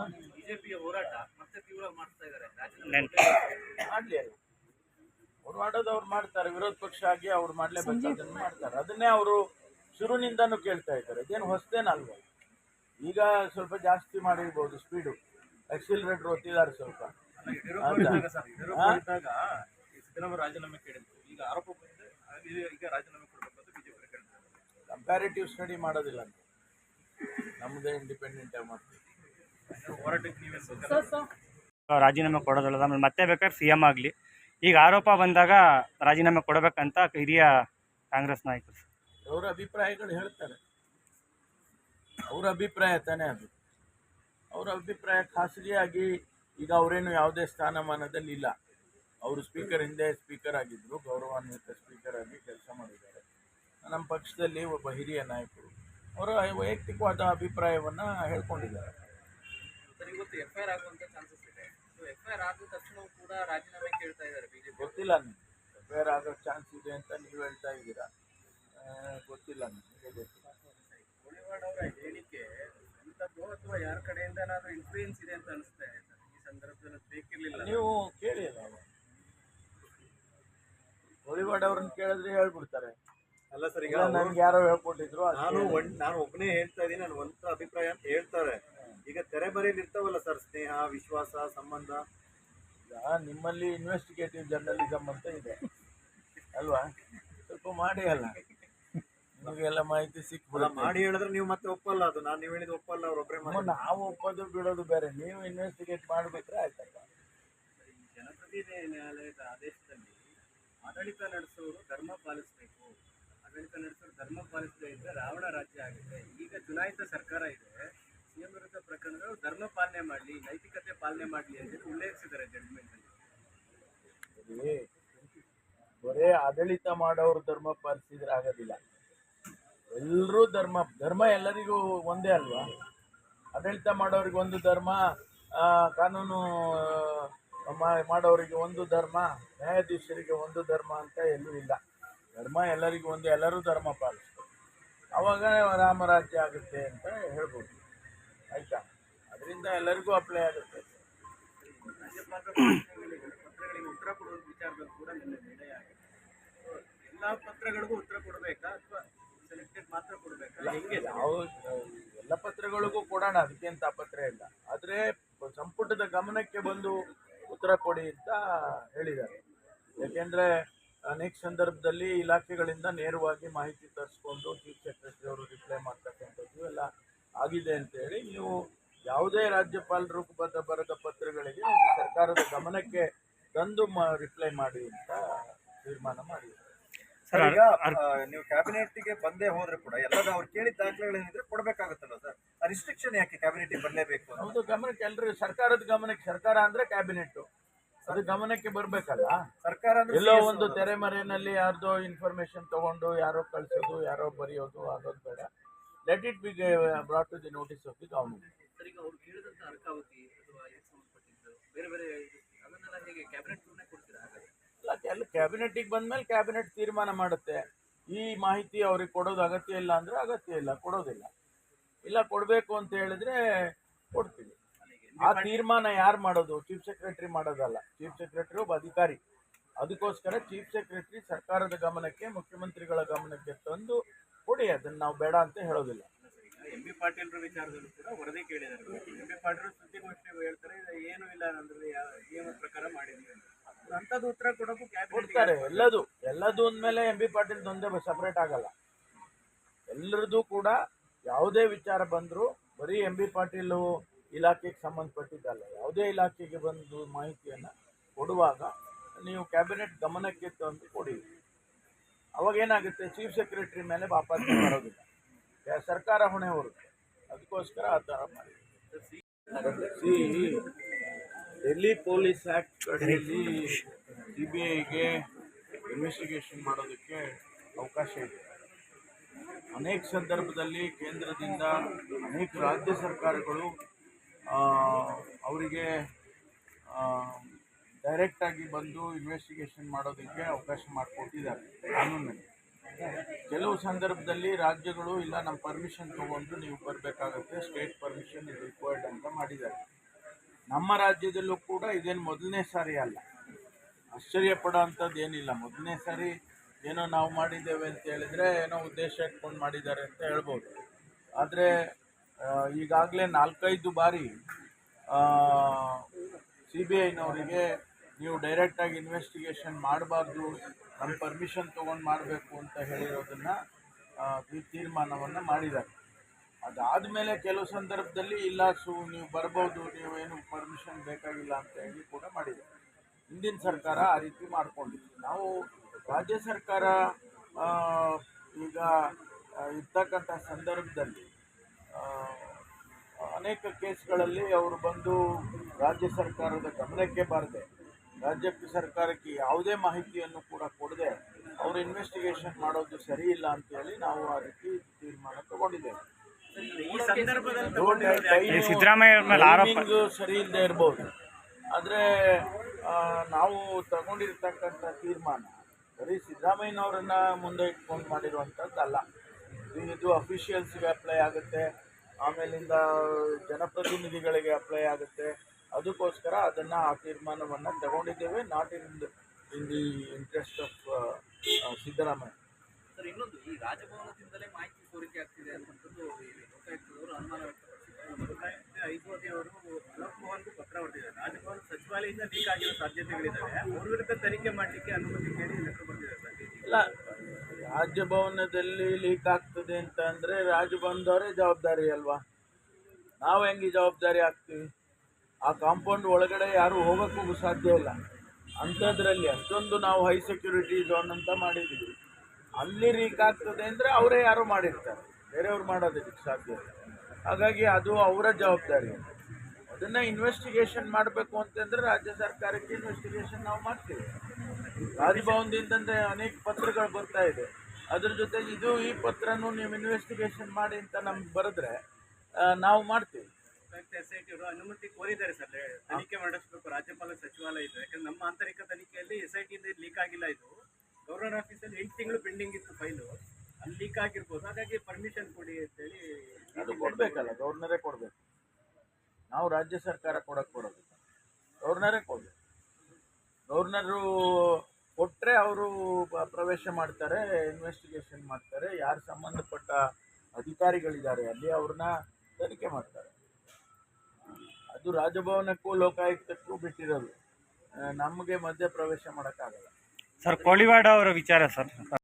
ಬಿಜೆಪಿಯ ಹೋರಾಟ ಮತ್ತೆ ತೀವ್ರ ಮಾಡ್ತಾ ಇದ್ದಾರೆ. ನೆನ್- ಮಾಡ್ಲಿ ಅದು. ಅವ್ರು ಮಾಡೋದು ಅವ್ರು ಮಾಡ್ತಾರೆ ವಿರೋಧ ಪಕ್ಷ ಆಗಿ ಅವ್ರು ಮಾಡ್ಲೇಬೇಕು ಅದನ್ನ ಮಾಡ್ತಾರೆ. ಅದನ್ನೇ ಅವರು ಶುರುನಿಂದನೂ ಕೇಳ್ತಾ ಇದ್ದಾರೆ. ಇದೇನು ಹೊಸದೇನಲ್ವ? ಈಗ ಸ್ವಲ್ಪ ಜಾಸ್ತಿ ಮಾಡಿರ್ಬೋದು ಸ್ಪೀಡು ಎಕ್ಸಿಲರೇಟರ್ ಒತ್ತಿದ್ದಾರೆ ಸ್ವಲ್ಪ. ಸಿದ್ದರಾಮಯ್ಯ ರಾಜೀನಾಮೆ ಕೇಳಿದ್ರು. ಈಗ ಆರೋಪ ಬಂದಿದೆ ಈಗ- ರಾಜೀನಾಮೆ ಕೊಡಬೇಕು ಅಂತ ಬಿಜೆಪಿ ಕೇಳ್ತಾರೆ. ಕಂಪ್ಯಾರಿಟಿವ್ ಸ್ಟಡಿ ಮಾಡೋದಿಲ್ಲ ಅಂತ. ನಮ್ಮದೇ ಇಂಡಿಪೆಂಡೆಂಟ್ ಆಗಿ ಮಾಡ್ತೀವಿ. ರಾಜೀನಾಮೆ ಕೊಡೋದಲ್ಲ ಆಮೇಲೆ ಮತ್ತೆ ಬೇಕಾದ್ರೆ ಸಿ ಎಂ ಆಗಲಿ. ಈಗ ಆರೋಪ ಬಂದಾಗ ರಾಜೀನಾಮೆ ಕೊಡಬೇಕಂತ ಹಿರಿಯ ಕಾಂಗ್ರೆಸ್ ನಾಯಕರು. ಅವರ ಅಭಿಪ್ರಾಯಗಳು ಹೇಳ್ತಾರೆ. ಅವರ ಅಭಿಪ್ರಾಯ ತಾನೇ ಅದು. ಅವರ ಅಭಿಪ್ರಾಯ ಖಾಸಗಿಯಾಗಿ ಈಗ ಅವರೇನು ಯಾವುದೇ ಸ್ಥಾನಮಾನದಲ್ಲಿ ಇಲ್ಲ. ಅವರು ಸ್ಪೀಕರ್ ಹಿಂದೆ ಸ್ಪೀಕರ್ ಆಗಿದ್ದರು ಗೌರವಾನ್ವಿತ ಸ್ಪೀಕರ್ ಆಗಿ ಕೆಲಸ ಮಾಡಿದ್ದಾರೆ. ನಮ್ಮ ಪಕ್ಷದಲ್ಲಿ ಒಬ್ಬ ಹಿರಿಯ ನಾಯಕರು. ಅವರ ವೈಯಕ್ತಿಕವಾದ ಅಭಿಪ್ರಾಯವನ್ನು ಹೇಳ್ಕೊಂಡಿದ್ದಾರೆ. ಸರ್ ಇವತ್ತು ಎಫ್ ಐ ಆರ್ ಆಗುವಂತ ಚಾನ್ಸಸ್ ಇದೆ. ಸೊ ಎಫ್ ಐ ಆರ್ ಆದ ತಕ್ಷಣ ಕೂಡ ರಾಜೀನಾಮೆ ಕೇಳ್ತಾ ಇದ್ದಾರೆ ಬಿಜೆಪಿ ಗೊತ್ತಿಲ್ಲ ಎಫ್ ಐ ಆರ್ ಆಗೋ ಚಾನ್ಸ್ ಇದೆ ಅಂತ ನೀವು ಹೇಳ್ತಾ ಇದ್ದೀರಾ? ಗೊತ್ತಿಲ್ಲ ನನಗೆ ಕೋಳಿವಾಡ್ ಅವರ ಹೇಳಿಕೆ ಎಂಥದ್ದು ಅಥವಾ ಯಾರ ಕಡೆಯಿಂದ ಏನಾದ್ರು ಇನ್ಫ್ಲೂಯೆನ್ಸ್ ಇದೆ ಅಂತ ಅನಿಸ್ತಾ ಇದೆ ಸರ್ ಈ ಸಂದರ್ಭದಲ್ಲಿ ಬೇಕಿರಲಿಲ್ಲ. ನೀವು ಕೇಳಿ ಅಲ್ಲ. ಕೋಳಿವಾಡ್ ಅವ್ರನ್ನ ಕೇಳಿದ್ರೆ ಹೇಳ್ಬಿಡ್ತಾರೆ. ಅಲ್ಲ ಸರ್ ಈಗ ನನ್ಗೆ ಯಾರೋ ಹೇಳ್ಕೊಟ್ಟಿದ್ರು ನಾನು ನಾನು ಒಬ್ಬನೇ ಹೇಳ್ತಾ ಇದೀನಿ ನಾನು ಒಂಥರ ಅಭಿಪ್ರಾಯ ಅಂತ ಹೇಳ್ತಾರೆ. ಈಗ ತೆರೆ ಬರೆಯಲ್ಲಿ ಇರ್ತಾವಲ್ಲ ಸರ್ ಸ್ನೇಹ ವಿಶ್ವಾಸ ಸಂಬಂಧ? ಈಗ ನಿಮ್ಮಲ್ಲಿ ಇನ್ವೆಸ್ಟಿಗೇಟಿವ್ ಜರ್ನಲಿಸಮ್ ಅಂತ ಇದೆ. ಅಲ್ವಾ? ಸ್ವಲ್ಪ ಮಾಡಿ ಅಲ್ಲ. ನಿಮಗೆಲ್ಲ ಮಾಹಿತಿ ಸಿಕ್ಬಿಡ ಮಾಡಿ ಹೇಳಿದ್ರೆ ನೀವು ಮತ್ತೆ ಒಪ್ಪಲ್ಲ ಅದು. ನಾನು ನೀವು ಹೇಳಿದ ಒಪ್ಪಲ್ಲ ಅವ್ರು ಒಬ್ಬರೇ ಮಾಡಿ ನಾವು ಒಪ್ಪೋದು ಬಿಡೋದು ಬೇರೆ. ನೀವು ಇನ್ವೆಸ್ಟಿಗೇಟ್ ಮಾಡ್ಬೇಕ್ರೆ ಆಯ್ತಲ್ಲ ಈ ಜನಪ್ರತಿನಿಧಿ ನ್ಯಾಯಾಲಯದ ಆದೇಶದಲ್ಲಿ ಆಡಳಿತ ನಡೆಸೋರು ಧರ್ಮ ಪಾಲಿಸಬೇಕು. ಆಡಳಿತ ನಡೆಸೋರು ಧರ್ಮ ಪಾಲಿಸದೇ ಇದ್ರೆ ರಾವಣ ರಾಜ್ಯ ಆಗಿದೆ ಈಗ ಚುನಾಯಿತ ಸರ್ಕಾರ ಇದೆ ಸಿಎಂ ವಿರುದ್ಧ ಪ್ರಕರಣಗಳು ಧರ್ಮ ಪಾಲನೆ ಮಾಡಲಿ ನೈತಿಕತೆ ಪಾಲನೆ ಮಾಡಲಿ ಅಂತ ಉಲ್ಲೇಖಿಸಿದ್ದಾರೆ ನೋಡಿ, ಬರೇ ಆಡಳಿತ ಮಾಡೋರು ಧರ್ಮ ಪಾಲಿಸಿದ್ರೆ ಆಗೋದಿಲ್ಲ. ಎಲ್ಲರೂ ಧರ್ಮ ಧರ್ಮ ಎಲ್ಲರಿಗೂ ಒಂದೇ ಅಲ್ವಾ? ಆಡಳಿತ ಮಾಡೋರಿಗೆ ಒಂದು ಧರ್ಮ ಕಾನೂನು ಮಾಡೋರಿಗೆ ಒಂದು ಧರ್ಮ ನ್ಯಾಯಾಧೀಶರಿಗೆ ಒಂದು ಧರ್ಮ ಅಂತ ಎಲ್ಲೂ ಇಲ್ಲ. ಧರ್ಮ ಎಲ್ಲರಿಗೂ ಒಂದು ಎಲ್ಲರೂ ಧರ್ಮ ಪಾಲಿಸ್ತಾರೆ ಅವಾಗ ರಾಮರಾಜ್ಯ ಆಗುತ್ತೆ ಅಂತ ಹೇಳ್ಬೋದು. ಆಯ್ತಾ? ಅದರಿಂದ ಎಲ್ಲರಿಗೂ ಅಪ್ಲೈ ಆಗುತ್ತೆ. ಉತ್ತರ ಕೊಡುವ ವಿಚಾರದಲ್ಲಿ ಕೂಡ ನಿನ್ನೆ ನಿರ್ಣಯ ಆಗಿದೆ ಎಲ್ಲಾ ಪತ್ರಗಳಿಗೂ ಉತ್ತರ ಕೊಡಬೇಕಾ ಅಥವಾ ಸೆಲೆಕ್ಟೆಡ್ ಮಾತ್ರ ಕೊಡಬೇಕಾ? ಹೆಂಗೆ? ಯಾವ ಎಲ್ಲ ಪತ್ರಗಳಿಗೂ ಕೊಡೋಣ ಅದಕ್ಕೇನು ಪತ್ರ ಇಲ್ಲ. ಆದರೆ ಸಂಪುಟದ ಗಮನಕ್ಕೆ ಬಂದು ಉತ್ತರ ಕೊಡಿ ಅಂತ ಹೇಳಿದ್ದಾರೆ. ಯಾಕೆಂದರೆ ಅನೇಕ ಸಂದರ್ಭದಲ್ಲಿ ಇಲಾಖೆಗಳಿಂದ ನೇರವಾಗಿ ಮಾಹಿತಿ ತರಿಸ್ಕೊಂಡು ಚೀಫ್ ಸೆಕ್ರೆಟರಿ ಅವರು ರಿಪ್ಲೈ ಮಾಡ್ತಕ್ಕಂಥದ್ದು ಎಲ್ಲ ಆಗಿದೆ ಅಂತೇಳಿ ನೀವು ಯಾವುದೇ ರಾಜ್ಯಪಾಲರು ಬದ ಬರೆದ ಪತ್ರಗಳಿಗೆ ಸರ್ಕಾರದ ಗಮನಕ್ಕೆ ತಂದು ಮ ರಿಪ್ಲೈ ಮಾಡಿ ಅಂತ ತೀರ್ಮಾನ ಮಾಡಿ ಸರ್ ಈಗ ನೀವು ಕ್ಯಾಬಿನೆಟ್ಗೆ ಬಂದೇ ಹೋದ್ರೆ ಕೂಡ ಎಲ್ಲದ ಅವ್ರು ಕೇಳಿದ ದಾಖಲೆಗಳೇನಿದ್ರೆ ಕೊಡಬೇಕಾಗುತ್ತಲ್ಲ ಸರ್? ಆ ರಿಸ್ಟ್ರಿಕ್ಷನ್ ಯಾಕೆ ಕ್ಯಾಬಿನೆಟ್ಗೆ ಬರಲೇಬೇಕು ಹೌದು ಗಮನಕ್ಕೆ ಎಲ್ಲರೂ ಸರ್ಕಾರದ ಗಮನಕ್ಕೆ ಸರ್ಕಾರ ಅಂದ್ರೆ ಕ್ಯಾಬಿನೆಟ್ ಅದು ಗಮನಕ್ಕೆ ಬರ್ಬೇಕಲ್ಲ? ಸರ್ಕಾರ ಅಂದ್ರೆ ಎಲ್ಲೋ ಒಂದು. ತೆರೆಮರೆಯಲ್ಲಿ ಯಾರ್ದೋ ಇನ್ಫಾರ್ಮೇಶನ್ ತಗೊಂಡು ಯಾರೋ ಕಳ್ಸೋದು ಯಾರೋ ಬರೆಯೋದು ಆಗೋದು ಬೇಡ. Let it be brought to the notice of the government ಎಲ್ಲ ಕ್ಯಾಬಿನೆಟಿಗೆ ಬಂದ್ಮೇಲೆ ಕ್ಯಾಬಿನೆಟ್ ತೀರ್ಮಾನ ಮಾಡುತ್ತೆ. ಈ ಮಾಹಿತಿ ಅವ್ರಿಗೆ ಕೊಡೋದು ಅಗತ್ಯ ಇಲ್ಲ ಅಂದ್ರೆ ಅಗತ್ಯ ಇಲ್ಲ ಕೊಡೋದಿಲ್ಲ. ಇಲ್ಲ ಕೊಡಬೇಕು ಅಂತ ಹೇಳಿದ್ರೆ ಕೊಡ್ತೀವಿ. ಆ ತೀರ್ಮಾನ ಯಾರು ಮಾಡೋದು? ಚೀಫ್ ಸೆಕ್ರೆಟರಿ ಮಾಡೋದಲ್ಲ. ಚೀಫ್ ಸೆಕ್ರೆಟರಿ ಒಬ್ಬ ಅಧಿಕಾರಿ. ಅದಕ್ಕೋಸ್ಕರ ಚೀಫ್ ಸೆಕ್ರೆಟರಿ ಸರ್ಕಾರದ ಗಮನಕ್ಕೆ ಮುಖ್ಯಮಂತ್ರಿಗಳ ಗಮನಕ್ಕೆ ತಂದು ಕೊಡಿ ಅದನ್ನ ನಾವು ಬೇಡ ಅಂತ ಹೇಳೋದಿಲ್ಲ. ಎಂ ಬಿ ಪಾಟೀಲ್ರ ವಿಚಾರದಲ್ಲೂ ಕೂಡ ವರದಿ ಕೇಳಿದ್ದಾರೆ. ಎಂ ಬಿ ಪಾಟೀಲ್ ಸುದ್ದಿಗೋಷ್ಠಿ ಹೇಳ್ತಾರೆ ಏನು ಇಲ್ಲ ಅಂದ್ರೆ ನಿಯಮದ ಪ್ರಕಾರ ಮಾಡಿದ್ವಿ ಅಂತ. ಅಂಥದ್ದು ಉತ್ತರ ಕೊಡೋಕ್ಕೂ ಕೊಡ್ತಾರೆ ಎಲ್ಲದು. ಎಲ್ಲದು ಅಂದಮೇಲೆ ಎಂ ಬಿ ಪಾಟೀಲ್ ಒಂದೇ ಸಪ್ರೇಟ್ ಆಗಲ್ಲ. ಎಲ್ಲರದು ಕೂಡ ಯಾವುದೇ ವಿಚಾರ ಬಂದರೂ ಬರೀ ಎಂ ಬಿ ಪಾಟೀಲು ಇಲಾಖೆಗೆ ಸಂಬಂಧಪಟ್ಟಿದ್ದಲ್ಲ ಯಾವುದೇ ಇಲಾಖೆಗೆ ಬಂದು ಮಾಹಿತಿಯನ್ನು ಕೊಡುವಾಗ ನೀವು ಕ್ಯಾಬಿನೆಟ್ ಗಮನಕ್ಕೆ ತಂದು ಕೊಡಿ. ಅವಾಗ ಏನಾಗುತ್ತೆ? ಚೀಫ್ ಸೆಕ್ರೆಟರಿ ಮೇಲೆ ವಾಪಸ್ ಮಾಡೋದಿಲ್ಲ ಸರ್ಕಾರ ಹೊಣೆ ಹೊರುತ್ತೆ ಅದಕ್ಕೋಸ್ಕರ ಆ ಥರ ಮಾಡಿ. ಸಿ ಡೆಲ್ಲಿ ಪೊಲೀಸ್ ಆ್ಯಕ್ಟ್ ಅಡಿಯಲ್ಲಿ ಸಿ ಬಿ ಐಗೆ ಇನ್ವೆಸ್ಟಿಗೇಷನ್ ಮಾಡೋದಕ್ಕೆ ಅವಕಾಶ ಇದೆ. ಅನೇಕ ಸಂದರ್ಭದಲ್ಲಿ ಕೇಂದ್ರದಿಂದ ಅನೇಕ ರಾಜ್ಯ ಸರ್ಕಾರಗಳು ಅವರಿಗೆ ಡೈರೆಕ್ಟಾಗಿ ಬಂದು ಇನ್ವೆಸ್ಟಿಗೇಷನ್ ಮಾಡೋದಕ್ಕೆ ಅವಕಾಶ ಮಾಡಿಕೊಟ್ಟಿದ್ದಾರೆ, ಕಾನೂನಲ್ಲಿ. ಕೆಲವು ಸಂದರ್ಭದಲ್ಲಿ ರಾಜ್ಯಗಳು, ಇಲ್ಲ ನಮ್ಮ ಪರ್ಮಿಷನ್ ತಗೊಂಡು ನೀವು ಬರಬೇಕಾಗುತ್ತೆ ಸ್ಟೇಟ್ ಪರ್ಮಿಷನ್ ಇಸ್ ರಿಕ್ವೈರ್ಡ್ ಅಂತ ಮಾಡಿದ್ದಾರೆ. ನಮ್ಮ ರಾಜ್ಯದಲ್ಲೂ ಕೂಡ ಇದೇನು ಮೊದಲನೇ ಸಾರಿ ಅಲ್ಲ. ಆಶ್ಚರ್ಯ ಅಂಥದ್ದು ಏನಿಲ್ಲ. ಮೊದಲನೇ ಸಾರಿ ಏನೋ ನಾವು ಮಾಡಿದ್ದೇವೆ ಅಂತ ಹೇಳಿದರೆ ಏನೋ ಉದ್ದೇಶ ಇಟ್ಕೊಂಡು ಮಾಡಿದ್ದಾರೆ ಅಂತ ಹೇಳ್ಬೋದು. ಆದರೆ ಈಗಾಗಲೇ ನಾಲ್ಕೈದು ಬಾರಿ ಸಿ ಬಿ ಐನವರಿಗೆ ನೀವು ಡೈರೆಕ್ಟಾಗಿ ಇನ್ವೆಸ್ಟಿಗೇಷನ್ ಮಾಡಬಾರ್ದು ನಮ್ಮ ಪರ್ಮಿಷನ್ ತೊಗೊಂಡು ಮಾಡಬೇಕು ಅಂತ ಹೇಳಿರೋದನ್ನು ತೀರ್ಮಾನವನ್ನು ಮಾಡಿದ್ದಾರೆ. ಅದಾದ ಮೇಲೆ ಕೆಲವು ಸಂದರ್ಭದಲ್ಲಿ ಇಲ್ಲ ಸು, ನೀವು ಬರ್ಬೋದು, ನೀವು ಏನು ಪರ್ಮಿಷನ್ ಬೇಕಾಗಿಲ್ಲ ಅಂತ ಹೇಳಿ ಕೂಡ ಮಾಡಿದ್ದಾರೆ. ಹಿಂದಿನ ಸರ್ಕಾರ ಆ ರೀತಿ ಮಾಡ್ಕೊಂಡಿತ್ತು ನಾವು ರಾಜ್ಯ ಸರ್ಕಾರ ಈಗ ಇರ್ತಕ್ಕಂಥ ಸಂದರ್ಭದಲ್ಲಿ ಅನೇಕ ಕೇಸ್ಗಳಲ್ಲಿ ಅವರು ಬಂದು ರಾಜ್ಯ ಸರ್ಕಾರದ ಗಮನಕ್ಕೆ ಬಾರದೆ ರಾಜ್ಯ ಸರ್ಕಾರಕ್ಕೆ ಯಾವುದೇ ಮಾಹಿತಿಯನ್ನು ಕೂಡ ಕೊಡದೆ ಅವರು ಇನ್ವೆಸ್ಟಿಗೇಷನ್ ಮಾಡೋದು ಸರಿ ಇಲ್ಲ ಅಂತೇಳಿ ನಾವು ಆ ರೀತಿ ತೀರ್ಮಾನ ತಗೊಂಡಿದ್ದೇವೆ. ಈ ಸಂದರ್ಭದಲ್ಲಿ ನೋಡಿ, ತಗೊಂಡಿರೋದು ಯಾಕೆ? ಸಿದ್ದರಾಮಯ್ಯ ಮೇಲೆ ಆರೋಪ ಟೈಮಿಂಗ್ ಸರಿ ಇಲ್ಲದೆ ಇರ್ಬೋದು. ಆದರೆ ನಾವು ತಗೊಂಡಿರ್ತಕ್ಕಂಥ ತೀರ್ಮಾನ ಬರೀ ಸಿದ್ದರಾಮಯ್ಯನವರನ್ನ ಮುಂದೆ ಇಟ್ಕೊಂಡು ಮಾಡಿರುವಂಥದ್ದಲ್ಲ. ಅಲ್ಲ ಇದು ಅಫಿಷಿಯಲ್ಸ್ಗೆ ಅಪ್ಲೈ ಆಗುತ್ತೆ. ಆಮೇಲಿಂದ ಜನಪ್ರತಿನಿಧಿಗಳಿಗೆ ಅಪ್ಲೈ ಆಗುತ್ತೆ. ಅದಕ್ಕೋಸ್ಕರ ಅದನ್ನು ಆ ತೀರ್ಮಾನವನ್ನು ತಗೊಂಡಿದ್ದೇವೆ. Not in in the interest of Siddaramaiah. Sir ಇನ್ನೊಂದು ಈ ರಾಜಭವನದಿಂದಲೇ ಮಾಹಿತಿ ಕೋರಿಕೆ ಆಗ್ತಿದೆ ಅನ್ನುವಂಥದ್ದು ಲೋಕಾಯುಕ್ತದವರು ಅನುಮಾನ ವ್ಯಕ್ತಪಡಿಸಿದ್ದಾರೆ. ಐದುವರೆ ಅವರು ಅಲೋಕ್ ಮೋಹನ್ಗೂ ಪತ್ರ ಹೊರಟಿದ್ದಾರೆ. ರಾಜಭವನ ಸಚಿವಾಲಯದಿಂದ ಲೀಕ್ ಆಗಿರೋ ಸಾಧ್ಯತೆಗಳಿದ್ದಾವೆ. ಅವ್ರ ವಿರುದ್ಧ ತನಿಖೆ ಮಾಡಲಿಕ್ಕೆ ಅನುಮತಿ ಕೇಳಿ ಲೆಕ್ಕ ಬರ್ತಿದೆ ಸರ್. ಇಲ್ಲ ರಾಜಭವನದಲ್ಲಿ ಲೀಕ್ ಆಗ್ತದೆ ಅಂತ ಅಂದರೆ ರಾಜಭವನದವರೇ ಜವಾಬ್ದಾರಿ ಅಲ್ವಾ? ನಾವು ಹೆಂಗೆ ಜವಾಬ್ದಾರಿ ಆಗ್ತೀವಿ ಆ ಕಾಂಪೌಂಡ್ ಒಳಗಡೆ ಯಾರು ಹೋಗೋಕ್ಕೂ ಸಾಧ್ಯ ಇಲ್ಲ. ಅಂಥದ್ರಲ್ಲಿ ಅಷ್ಟೊಂದು ನಾವು ಹೈ ಸೆಕ್ಯೂರಿಟಿ ಝೋನ್ ಅಂತ ಮಾಡಿದ್ದೀವಿ. ಅಲ್ಲಿ ಲೀಕ್ ಆಗ್ತದೆ ಅಂದರೆ ಅವರೇ ಯಾರು ಮಾಡಿರ್ತಾರೆ. ಬೇರೆಯವ್ರು ಮಾಡೋದಕ್ಕೆ ಸಾಧ್ಯ ಇಲ್ಲ. ಹಾಗಾಗಿ ಅದು ಅವರ ಜವಾಬ್ದಾರಿ. ಅದನ್ನು ಇನ್ವೆಸ್ಟಿಗೇಷನ್ ಮಾಡಬೇಕು ಅಂತಂದರೆ ರಾಜ್ಯ ಸರ್ಕಾರಕ್ಕೆ ಇನ್ವೆಸ್ಟಿಗೇಷನ್ ನಾವು ಮಾಡ್ತೀವಿ. ರಾಜಭವನದಿಂದ ಅನೇಕ ಪತ್ರಗಳು ಬರ್ತಾ ಇದೆ. ಅದ್ರ ಜೊತೆಗೆ ಇದು ಈ ಪತ್ರನೂ ನೀವು ಇನ್ವೆಸ್ಟಿಗೇಷನ್ ಮಾಡಿ ಅಂತ ನಮ್ಗೆ ಬರೆದ್ರೆ ನಾವು ಮಾಡ್ತೀವಿ. ಲೋಕಾಯುಕ್ತ ಎಸ್ ಐ ಟಿ ಅವರು ಅನುಮತಿ ಕೋರಿದ್ದಾರೆ ಸರ್. ತನಿಖೆ ಮಾಡಿಸ್ಬೇಕು, ರಾಜ್ಯಪಾಲ ಸಚಿವಾಲಯ ಇದೆ. ಯಾಕಂದ್ರೆ ನಮ್ಮ ಆಂತರಿಕ ತನಿಖೆಯಲ್ಲಿ ಎಸ್ ಐ ಟಿಯಿಂದ ಲೀಕ್ ಆಗಿಲ್ಲ ಇದು. ಗೌರ್ನರ್ ಆಫೀಸಲ್ಲಿ ಎಂಟು ತಿಂಗಳು ಪೆಂಡಿಂಗ್ ಇತ್ತು ಫೈಲು ಅಲ್ಲಿ ಲೀಕ್ ಆಗಿರ್ಬೋದು. ಹಾಗಾಗಿ ಪರ್ಮಿಷನ್ ಕೊಡಿ ಅಂತೇಳಿ ಅದು ಕೊಡಬೇಕಲ್ಲ, ಗೌರ್ನರೇ ಕೊಡಬೇಕು. ನಾವು ರಾಜ್ಯ ಸರ್ಕಾರ ಕೊಡಕ್ಕೆ ಕೊಡೋದು ಗೌರ್ನರೇ ಕೊಡಬೇಕು. ಗೌರ್ನರು ಕೊಟ್ಟರೆ ಅವರು ಪ್ರವೇಶ ಮಾಡ್ತಾರೆ ಇನ್ವೆಸ್ಟಿಗೇಷನ್ ಮಾಡ್ತಾರೆ. ಯಾರು ಸಂಬಂಧಪಟ್ಟ ಅಧಿಕಾರಿಗಳಿದ್ದಾರೆ, ಅಲ್ಲಿ ಅವ್ರನ್ನ ತನಿಖೆ ಮಾಡ್ತಾರೆ. ಅದು ರಾಜಭವನಕ್ಕೂ ಲೋಕಾಯುಕ್ತಕ್ಕೂ ಬಿಟ್ಟಿರೋದು. ನಮಗೆ ಮಧ್ಯ ಪ್ರವೇಶ ಮಾಡೋಕ್ಕಾಗಲ್ಲ. ಸರ್ ಕೋಳಿವಾಡ ಅವರ ವಿಚಾರ ಸರ್.